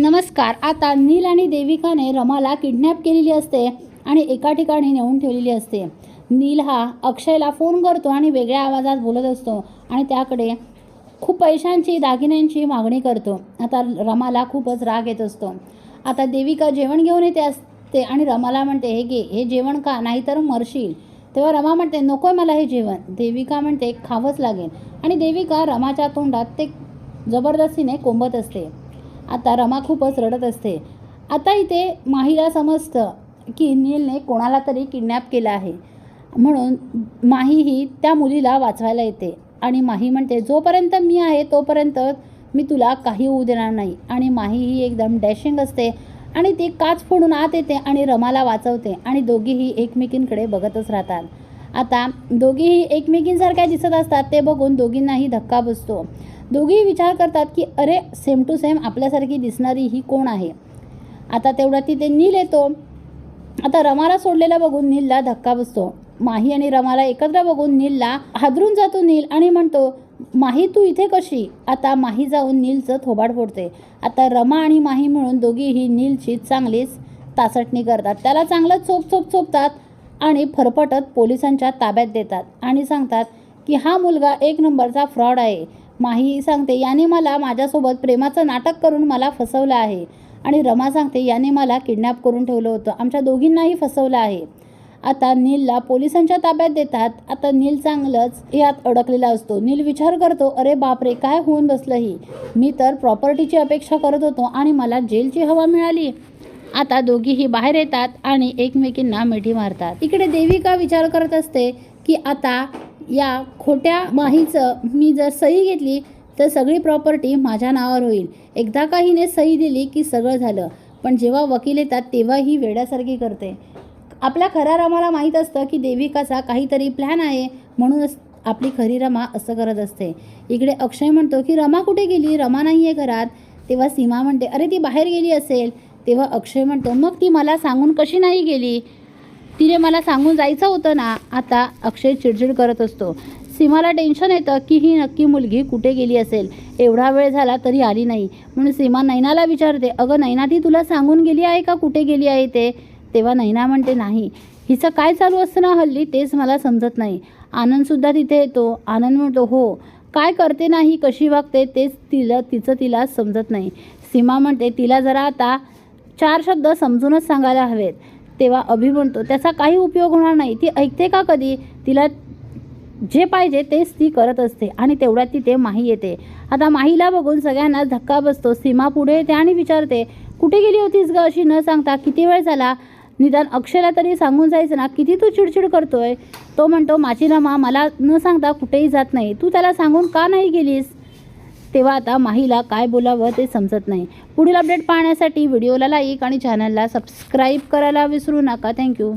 नमस्कार आता नील आणि देविकाने रमाला किडनॅप केलेली असते आणि एका ठिकाणी नेऊन ठेवलेली असते. नील हा अक्षयला फोन करतो आणि वेगळ्या आवाजात बोलत असतो आणि त्याकडे खूप पैशांची दागिन्यांची मागणी करतो. आता रमाला खूपच राग येत असतो. आता देविका जेवण घेऊन येते असते आणि रमाला म्हणते हे घे हे जेवण का नाहीतर मरशील. तेव्हा रमा म्हणते नकोय मला हे जेवण. देविका म्हणते खावंच लागेल. आणि देविका रमाच्या तोंडात ते जबरदस्तीने कोंबत असते. आता रमा खूपच रडत असते. आता इथे माहीला समजतं की नीलने कोणाला तरी किडनॅप केलं आहे. म्हणून माही ही त्या मुलीला वाचवायला येते. आणि माही म्हणते जोपर्यंत मी आहे तोपर्यंत मी तुला काही होऊ देणार नाही. आणि माही ही एकदम डॅशिंग असते. आणि ती काच फोडून आत येते आणि रमाला वाचवते. आणि दोघीही एकमेकींकडे बघतच राहतात. आता दोघीही एकमेकींसारख्या दिसत असतात ते बघून दोघींनाही धक्का बसतो. दोघीही विचार करतात की अरे सेम टू सेम आपल्यासारखी दिसणारी ही कोण आहे? आता तेवढा तिथे नील येतो. आता रमाला सोडलेला बघून नीलला धक्का बसतो. माही आणि रमाला एकत्र बघून नीलला हादरून जातो नील आणि म्हणतो माही तू इथे कशी? आता माही जाऊन नीलचं थोबाड फोडते. आता रमा आणि माही मिळून दोघीही नीलची चांगलीच तासटणी करतात. त्याला चांगलं चोप चोप चोपतात. आणि फरफटत पोलिसांच्या ताब्यात देतात आणि सांगतात की हा मुलगा एक नंबरचा फ्रॉड आहे. माही सांगते याने मला माझ्यासोबत प्रेमाचं नाटक करून मला फसवलं आहे. आणि रमा सांगते याने मला किडनॅप करून ठेवलं होतं. आमच्या दोघींनाही फसवलं आहे. आता नीलला पोलिसांच्या ताब्यात देतात. आता नील चांगलंच यात अडकलेला असतो. नील विचार करतो अरे बापरे काय होऊन बसलं ही? मी तर प्रॉपर्टीची अपेक्षा करत होतो आणि मला जेलची हवा मिळाली. आता दोघीही बाहेर येतात आणि एकमेकींना मिठी मारतात. इकडे देविका विचार करत असते की आता या खोट्या माहीचं मी जर सही घेतली तर सगळी प्रॉपर्टी माझ्या नावावर होईल. एकदा का हिने सही दिली की सगळं झालं पण जेव्हा वकील येतात तेव्हा ही वेड्यासारखी करते. आपल्या खऱ्या रमाला माहीत असतं की देविकाचा काहीतरी प्लॅन आहे म्हणूनच आपली खरी रमा असं करत असते. इकडे अक्षय म्हणतो की रमा कुठे गेली? रमा नाही आहे घरात. तेव्हा सीमा म्हणते अरे ती बाहेर गेली असेल. तेव्हा अक्षय म्हणतो मग ती मला सांगून कशी नाही गेली? तिने मला सांगून जायचं होतं ना? आता अक्षय चिडचिड करत असतो. सीमाला टेन्शन येतं की ही नक्की मुलगी कुठे गेली असेल? एवढा वेळ झाला तरी आली नाही. म्हणून सीमा नैनाला विचारते अगं नैना ती तुला सांगून गेली आहे का? कुठे गेली आहे ते? तेव्हा नैना म्हणते नाही. हिचं काय चालू असतं ना हल्ली तेच मला समजत नाही. आनंदसुद्धा तिथे येतो. आनंद म्हणतो हो. काय करते नाही कशी वागते? तेच तिला तिचं तिला समजत नाही. सीमा म्हणते तिला जरा आता चार शब्द समजूनच सांगायला हवेत. तेव्हा अभि म्हणतो त्याचा काही उपयोग होणार नाही. ती ऐकते का कधी? तिला जे पाहिजे तेच ती करत असते आणि तेवढ्यात तिथे माही येते. आता माहीला बघून सगळ्यांना धक्का बसतो. सीमा पुढे येते आणि विचारते कुठे गेली होतीस ग अशी न सांगता? किती वेळ झाला? निदान अक्षयला तरी सांगून जायचं ना? किती तू चिडचिड करतोय? तो म्हणतो माझी रमा मला न सांगता कुठेही जात नाही. तू त्याला सांगून का नाही गेलीस? तेव्हा आता माहीला काय बोलावं ते समजत नाही. पुढील अपडेट पाहण्यासाठी व्हिडिओला लाईक आणि चॅनलला सबस्क्राईब करायला विसरू नका. थँक्यू